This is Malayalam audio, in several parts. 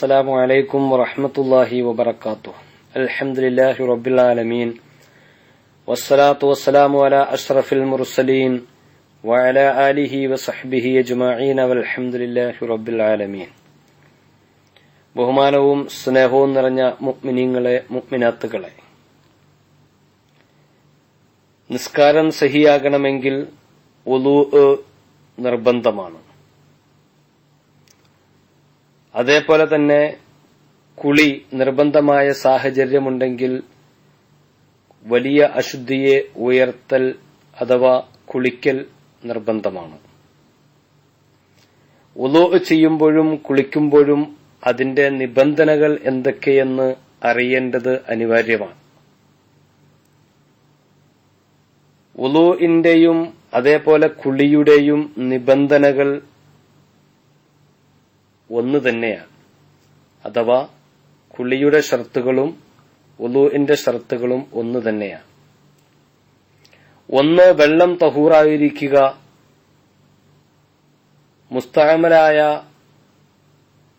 السلام عليكم ورحمة الله وبركاته الحمد لله رب العالمين والصلاة والسلام على أشرف المرسلين وعلى آله وصحبه أجمعين والحمد لله رب العالمين ബഹുമാനവും സ്നേഹവും നിറഞ്ഞ മുഗ്മിനീങ്ങളെ മുഗ്മിനാത്തുകളെ നിസ്കാരം സഹിയാകണമെങ്കിൽ ഒലു നിർബന്ധമാണ് അതേപോലെ തന്നെ കുളി നിർബന്ധമായ സാഹചര്യമുണ്ടെങ്കിൽ വലിയ അശുദ്ധിയെ ഉയർത്തൽ അഥവാ കുളിക്കൽ നിർബന്ധമാണ്. ഉലോ ചെയ്യുമ്പോഴും കുളിക്കുമ്പോഴും അതിന്റെ നിബന്ധനകൾ എന്തൊക്കെയെന്ന് അറിയേണ്ടത് അനിവാര്യമാണ്. ഉലുവിന്റെയും അതേപോലെ കുളിയുടെയും നിബന്ധനകൾ ഒന്ന് തന്നെയാണ്. അഥവാ കുളിയുടെ ഷർത്തുകളും ഉലുവിന്റെ ഷർത്തുകളും ഒന്ന് തന്നെയാണ്. ഒന്ന് വെള്ളം തഹൂറായിരിക്കുക. മുസ്താമലായ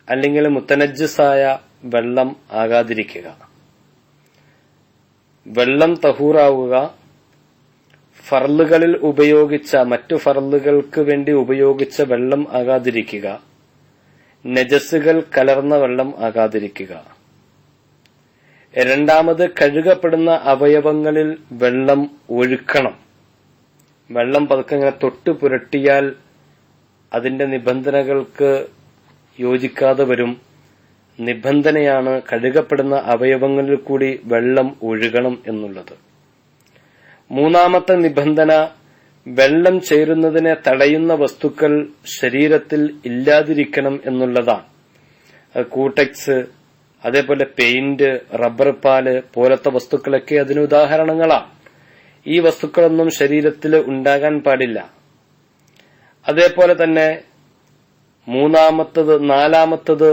അല്ലെങ്കിൽ മുത്തനജ്ജസായ വെള്ളം ആകാതിരിക്കുക. വെള്ളം തഹൂറാവുക. ഫർലുകളിൽ ഉപയോഗിച്ച മറ്റു ഫർലുകൾക്ക് വേണ്ടി ഉപയോഗിച്ച വെള്ളം ആകാതിരിക്കുക. നജസ്സുകൾ കലർന്ന വെള്ളം ആകാതിരിക്കുക. രണ്ടാമത് കഴുകപ്പെടുന്ന അവയവങ്ങളിൽ വെള്ളം ഒഴുക്കണം. വെള്ളം പതുക്കെ ഇങ്ങനെ തൊട്ട് പുരട്ടിയാൽ അതിന്റെ നിബന്ധനകൾക്ക് യോജിക്കാതെ വരും. നിബന്ധനയാണ് കഴുകപ്പെടുന്ന അവയവങ്ങളിൽ കൂടി വെള്ളം ഒഴുകണം എന്നുള്ളത്. മൂന്നാമത്തെ നിബന്ധന വെള്ളം ചേരുന്നതിനെ തടയുന്ന വസ്തുക്കൾ ശരീരത്തിൽ ഇല്ലാതിരിക്കണം എന്നുള്ളതാണ്. കൂട്ടക്സ് അതേപോലെ പെയിന്റ് റബ്ബർ പാൽ പോലത്തെ വസ്തുക്കളൊക്കെ അതിന് ഉദാഹരണങ്ങളാണ്. ഈ വസ്തുക്കളൊന്നും ശരീരത്തിൽ ഉണ്ടാകാൻ പാടില്ല. അതേപോലെ തന്നെ മൂന്നാമത്തത് നാലാമത്തത്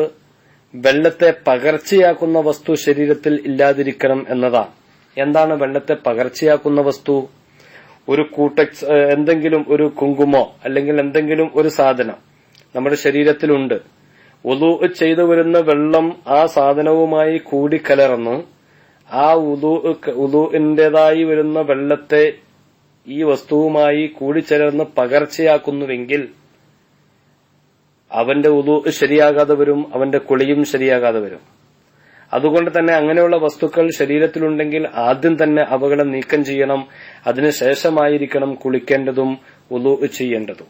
വെള്ളത്തെ പകർച്ചയാക്കുന്ന വസ്തു ശരീരത്തിൽ ഇല്ലാതിരിക്കണം എന്നതാണ്. എന്താണ് വെള്ളത്തെ പകർച്ചയാക്കുന്ന വസ്തു? ഒരു കൂട്ടക്സ് എന്തെങ്കിലും ഒരു കുങ്കുമോ അല്ലെങ്കിൽ എന്തെങ്കിലും ഒരു സാധനം നമ്മുടെ ശരീരത്തിലുണ്ട്. ഉദു ചെയ്തു വരുന്ന വെള്ളം ആ സാധനവുമായി കൂടിക്കലർന്ന് ആ ഉദു ഉദുവിന്റേതായി വരുന്ന വെള്ളത്തെ ഈ വസ്തുവുമായി കൂടിച്ചേർന്ന് പകർച്ചയാക്കുന്നുവെങ്കിൽ അവന്റെ ഉദു ശരിയാകാതെ വരും അവന്റെ കുളിയും ശരിയാകാതെ വരും. അതുകൊണ്ട് തന്നെ അങ്ങനെയുള്ള വസ്തുക്കൾ ശരീരത്തിലുണ്ടെങ്കിൽ ആദ്യം തന്നെ അവകളെ നീക്കം ചെയ്യണം. അതിനുശേഷമായിരിക്കണം കുളിക്കേണ്ടതും ഉലു ചെയ്യേണ്ടതും.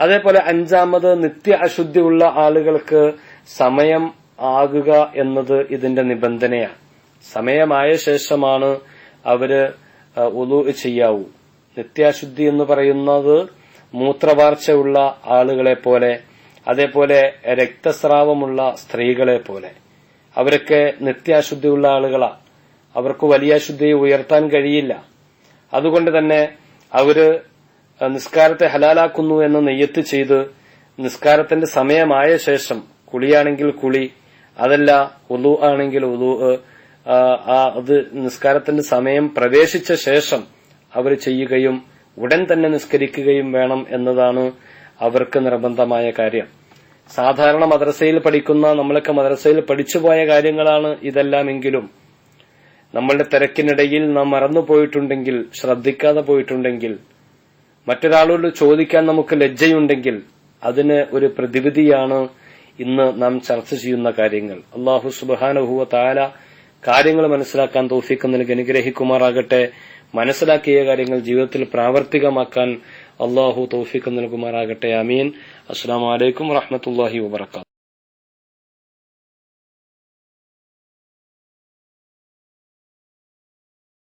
അതേപോലെ അഞ്ചാമത് നിത്യ അശുദ്ധിയുള്ള ആളുകൾക്ക് സമയം ആകുക എന്നത് ഇതിന്റെ നിബന്ധനയാണ്. സമയമായ ശേഷമാണ് അവർ ഉലു ചെയ്യാവൂ. നിത്യാശുദ്ധി എന്ന് പറയുന്നത് മൂത്രവാർച്ചയുള്ള ആളുകളെ പോലെ അതേപോലെ രക്തസ്രാവമുള്ള സ്ത്രീകളെ പോലെ. അവരൊക്കെ നിത്യാശുദ്ധിയുള്ള ആളുകളാ. അവർക്ക് വലിയ ശുദ്ധിയെ ഉയർത്താൻ കഴിയില്ല. അതുകൊണ്ട് തന്നെ അവർ നിസ്കാരത്തെ ഹലാലാക്കുന്നു എന്ന് നെയ്യത്ത് ചെയ്ത് നിസ്കാരത്തിന്റെ സമയമായ ശേഷം കുളിയാണെങ്കിൽ കുളി അതല്ല ഉലു ആണെങ്കിൽ ഉലു അത് നിസ്കാരത്തിന്റെ സമയം പ്രവേശിച്ച ശേഷം അവർ ചെയ്യുകയും ഉടൻ തന്നെ നിസ്കരിക്കുകയും വേണം എന്നതാണ് അവർക്ക് നിർബന്ധമായ കാര്യം. സാധാരണ മദ്രസയിൽ പഠിക്കുന്ന നമ്മളൊക്കെ മദ്രസയിൽ പഠിച്ചുപോയ കാര്യങ്ങളാണ് ഇതെല്ലാമെങ്കിലും. നമ്മളുടെ തിരക്കിനിടയിൽ നാം മറന്നു പോയിട്ടുണ്ടെങ്കിൽ ശ്രദ്ധിക്കാതെ പോയിട്ടുണ്ടെങ്കിൽ മറ്റൊരാളോട് ചോദിക്കാൻ നമുക്ക് ലജ്ജയുണ്ടെങ്കിൽ അതിന് ഒരു പ്രതിവിധിയാണ് ഇന്ന് നാം ചർച്ച ചെയ്യുന്ന കാര്യങ്ങൾ. അള്ളാഹു സുബാനഹുവ താല കാര്യങ്ങൾ മനസ്സിലാക്കാൻ തോഫിക്ക് നൽകി അനുഗ്രഹിക്കുമാറാകട്ടെ. മനസ്സിലാക്കിയ കാര്യങ്ങൾ ജീവിതത്തിൽ പ്രാവർത്തികമാക്കാൻ അള്ളാഹു തൗഫീഖ് നൽകുമാറാകട്ടെ അമീൻ അസ്സാം വലൈക്കും വറഹമത്തല്ലാഹി വബർക്കാത്തു